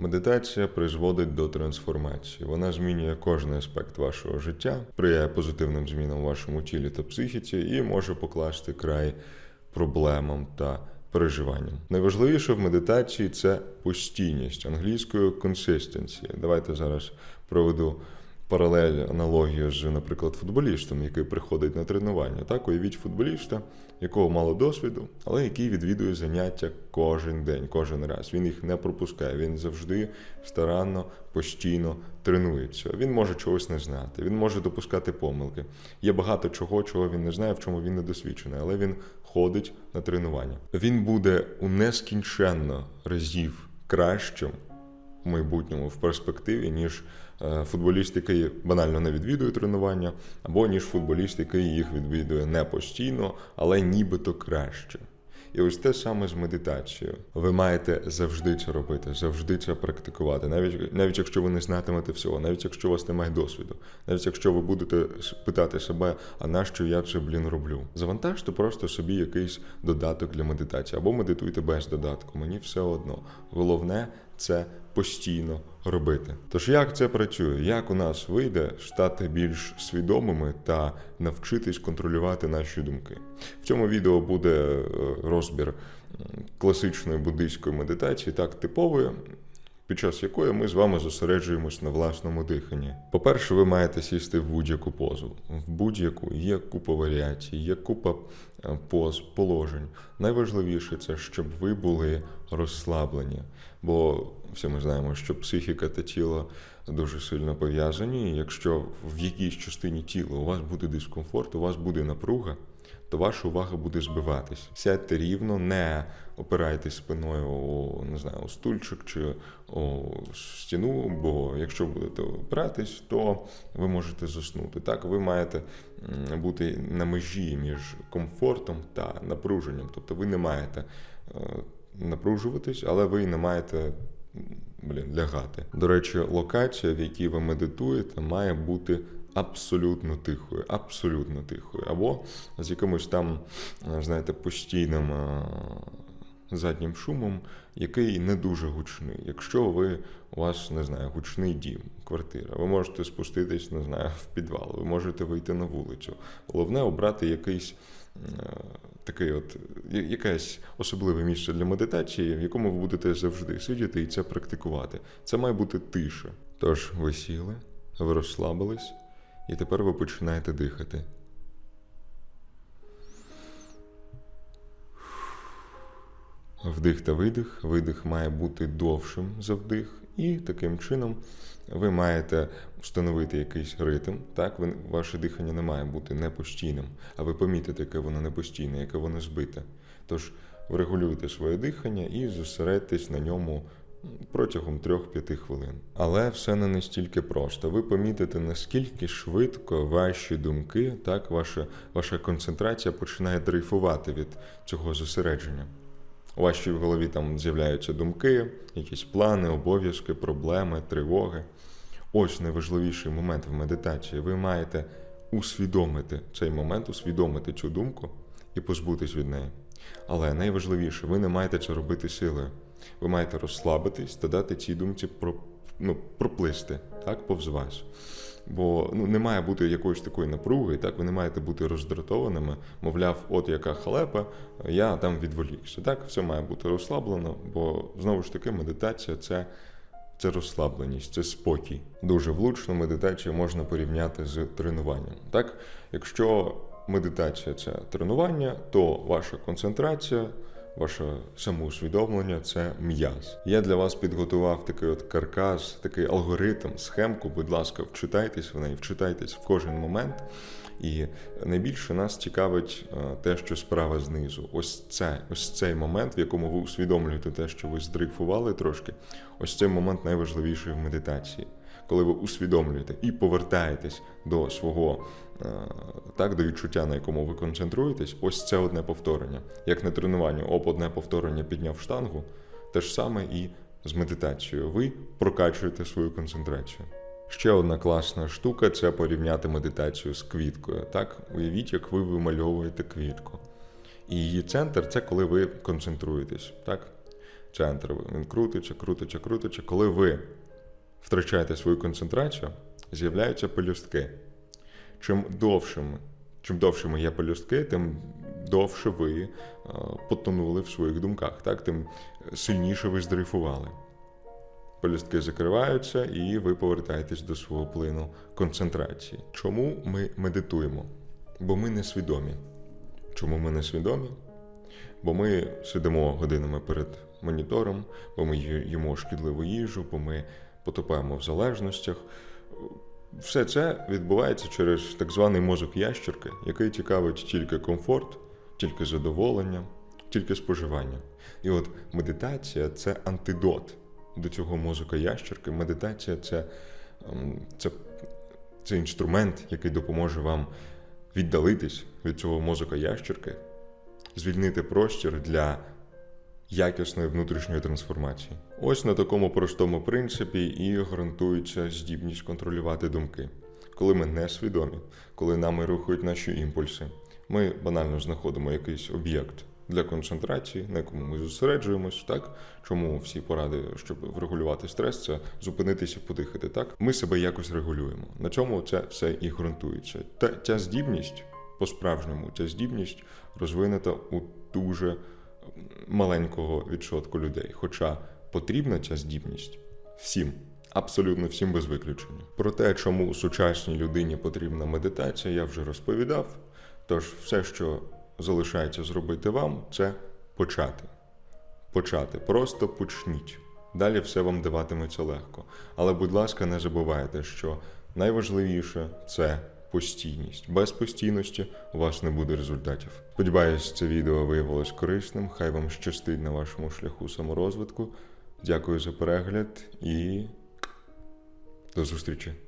Медитація призводить до трансформації. Вона змінює кожен аспект вашого життя, сприяє позитивним змінам у вашому тілі та психіці і може покласти край проблемам та переживанням. Найважливіше в медитації це постійність англійською consistency. Давайте зараз проведу паралель, аналогію з, наприклад, футболістом, який приходить на тренування. Так, уявіть футболіста, якого мало досвіду, але який відвідує заняття кожен день, кожен раз. Він їх не пропускає. Він завжди старанно, постійно тренується. Він може чогось не знати, він може допускати помилки. Є багато чого, чого він не знає, в чому він не досвідчений, але він ходить на тренування. Він буде у нескінченно разів кращим в майбутньому в перспективі, ніж е, футболіст, який банально не відвідує тренування, або ніж футболіст, який їх відвідує не постійно, але нібито краще. І ось те саме з медитацією. Ви маєте завжди це робити, завжди це практикувати, навіть навіть якщо ви не знатимете всього, навіть якщо у вас немає досвіду, навіть якщо ви будете питати себе, а нащо я це блін роблю? Завантажте просто собі якийсь додаток для медитації або медитуйте без додатку. Мені все одно. Головне це постійно робити. Тож як це працює? Як у нас вийде стати більш свідомими та навчитись контролювати наші думки? В цьому відео буде е, розбір класичної буддийської медитації, так типової. Під час якої ми з вами зосереджуємось на власному диханні. По-перше, ви маєте сісти в будь-яку позу. В будь-яку є купа варіацій, є купа е, поз, положень. Найважливіше це, щоб ви були розслаблені. Бо всі ми знаємо, що психіка та тіло дуже сильно пов'язані. І Якщо в якійсь частині тіла у вас буде дискомфорт, у вас буде напруга, то ваша увага буде збиватись. Сядьте рівно, не опирайтесь спиною у не знаю, у стульчик чи у стіну, бо якщо будете опиратись, то ви можете заснути. Так, ви маєте бути на межі між комфортом та напруженням. Тобто ви не маєте е, напружуватись, але ви не маєте блін, лягати. До речі, локація, в якій ви медитуєте, має бути абсолютно тихою, абсолютно тихою, або з якимось там, е, знаєте, постійним е, заднім шумом, який не дуже гучний. Якщо ви у вас не знаю, гучний дім, квартира, ви можете спуститись, не знаю, в підвал, ви можете вийти на вулицю. Головне обрати якийсь. е, Такий от якесь особливе місце для медитації, в якому ви будете завжди сидіти і це практикувати. Це має бути тиша. Тож ви сіли, ви розслабились, і тепер ви починаєте дихати. Вдих та видих. Видих має бути довшим за вдих, і таким чином ви маєте встановити якийсь ритм. Так, ви, ваше дихання не має бути непостійним, а ви помітите, яке воно непостійне, яке воно збите. Тож врегулюйте своє дихання і зосередьтесь на ньому протягом 3-5 хвилин. Але все не настільки просто. Ви помітите, наскільки швидко ваші думки, так, ваша, ваша концентрація починає дрейфувати від цього зосередження. У вашій голові там з'являються думки, якісь плани, обов'язки, проблеми, тривоги. Ось найважливіший момент в медитації. Ви маєте усвідомити цей момент, усвідомити цю думку і позбутись від неї. Але найважливіше, ви не маєте це робити силою. Ви маєте розслабитись та дати цій думці про, ну, проплисти так, повз вас. Бо ну, не має бути якоїсь такої напруги, так ви не маєте бути роздратованими, мовляв, от яка халепа, я там відволікся. Так, все має бути розслаблено, бо знову ж таки медитація це, це розслабленість, це спокій. Дуже влучно медитацію можна порівняти з тренуванням. Так, якщо медитація це тренування, то ваша концентрація. Ваше самоусвідомлення це м'яз. Я для вас підготував такий от каркас, такий алгоритм, схемку. Будь ласка, вчитайтесь в неї, вчитайтесь в кожен момент. І найбільше нас цікавить е, те, що справа знизу. Ось це, ось цей момент, в якому ви усвідомлюєте те, що ви здрейфували трошки. Ось цей момент найважливіший в медитації. Коли ви усвідомлюєте і повертаєтесь до свого е, так, до відчуття, на якому ви концентруєтесь, ось це одне повторення. Як на тренуванні, оп, одне повторення підняв штангу, те ж саме і з медитацією. Ви прокачуєте свою концентрацію. Ще одна класна штука це порівняти медитацію з квіткою. Так, уявіть, як ви вимальовуєте квітку. І її центр це коли ви концентруєтесь. Так? Центр. Він крутиться, крутиться, крутиться. Коли ви втрачаєте свою концентрацію, з'являються пелюстки. Чим довшими, чим довшими є пелюстки, тим довше ви е, потонули в своїх думках, так? тим сильніше ви здрейфували. Пелюстки закриваються, і ви повертаєтесь до свого плину концентрації. Чому ми медитуємо? Бо ми не свідомі. Чому ми не свідомі? Бо ми сидимо годинами перед монітором, бо ми їмо шкідливу їжу, бо ми потопаємо в залежностях. Все це відбувається через так званий мозок ящерки, який цікавить тільки комфорт, тільки задоволення, тільки споживання. І от медитація це антидот до цього мозока ящерки. Медитація це, ем, це, це інструмент, який допоможе вам віддалитись від цього мозока ящерки, звільнити простір для якісної внутрішньої трансформації. Ось на такому простому принципі і гарантується здібність контролювати думки. Коли ми не свідомі, коли нами рухають наші імпульси, ми банально знаходимо якийсь об'єкт для концентрації, на якому ми зосереджуємось, так чому всі поради, щоб врегулювати стрес, це зупинитися, подихати. Так ми себе якось регулюємо. На чому це все і ґрунтується. Та ця здібність по-справжньому, ця здібність розвинута у дуже маленького відсотку людей. Хоча потрібна ця здібність всім, абсолютно всім без виключення. Про те, чому сучасній людині потрібна медитація, я вже розповідав. Тож, все, що залишається зробити вам, це почати. Почати. Просто почніть. Далі все вам даватиметься легко. Але, будь ласка, не забувайте, що найважливіше це постійність. Без постійності у вас не буде результатів. Сподіваюсь, це відео виявилось корисним. Хай вам щастить на вашому шляху саморозвитку. Дякую за перегляд і до зустрічі!